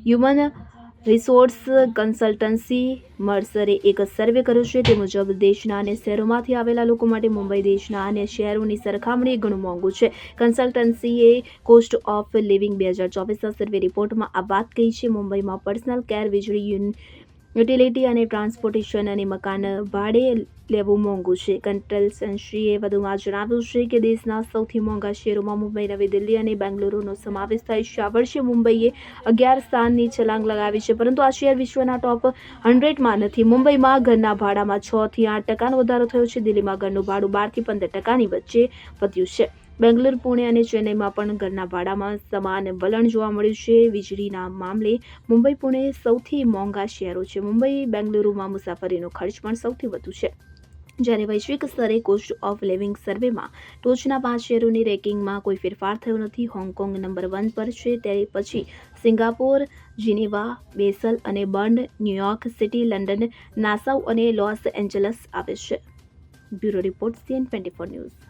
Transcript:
Human resource consultancy મર્સરે એક સર્વે કર્યો છે તે મુજબ દેશના અને શહેરોમાંથી આવેલા લોકો માટે મુંબઈ દેશના અને શહેરોની સરખામણી ઘણું મોંઘું છે. કન્સલ્ટન્સીએ કોસ્ટ ઓફ લિવિંગ બે હજાર ચોવીસના સર્વે રિપોર્ટમાં આ વાત કહી છે. મુંબઈમાં પર્સનલ કેર વીજળી યુટિલિટી અને ટ્રાન્સપોર્ટેશન અને મકાન ભાડે લેવું મોંઘું છે. કન્સલ્ટન્સીએ વધુમાં જણાવ્યું છે કે દેશના સૌથી મોંઘા શહેરોમાં મુંબઈ, નવી દિલ્હી અને બેંગલુરુનો સમાવેશ થાય છે. આ વર્ષે મુંબઈએ અગિયાર સ્થાનની છલાંગ લગાવી છે, પરંતુ આ શહેર વિશ્વના ટોપ હંડ્રેડમાં નથી. મુંબઈમાં ઘરના ભાડામાં છ થી આઠ ટકાનો વધારો થયો છે. દિલ્હીમાં ઘરનું ભાડું બારથી પંદર ટકાની વચ્ચે વધ્યું છે. બેંગ્લોર, પુણે અને ચેન્નઈમાં પણ ઘરના ભાડામાં સમાન વલણ જોવા મળ્યું છે. વીજળીના મામલે મુંબઈ, પુણે સૌથી મોંઘા શહેરો છે. મુંબઈ, બેંગલુરુમાં મુસાફરીનો ખર્ચ પણ સૌથી વધુ છે. જ્યારે વૈશ્વિક સ્તરે કોસ્ટ ઓફ લિવિંગ સર્વેમાં ટોચના પાંચ શહેરોની રેન્કિંગમાં કોઈ ફેરફાર થયો નથી. હોંગકોંગ નંબર વન પર છે. ત્યારે પછી સિંગાપોર, જિનેવા, બેસલ અને Bern, New York city, London, Nassau અને લોસ એન્જલસ આવે છે. Bureau report CN twenty four news.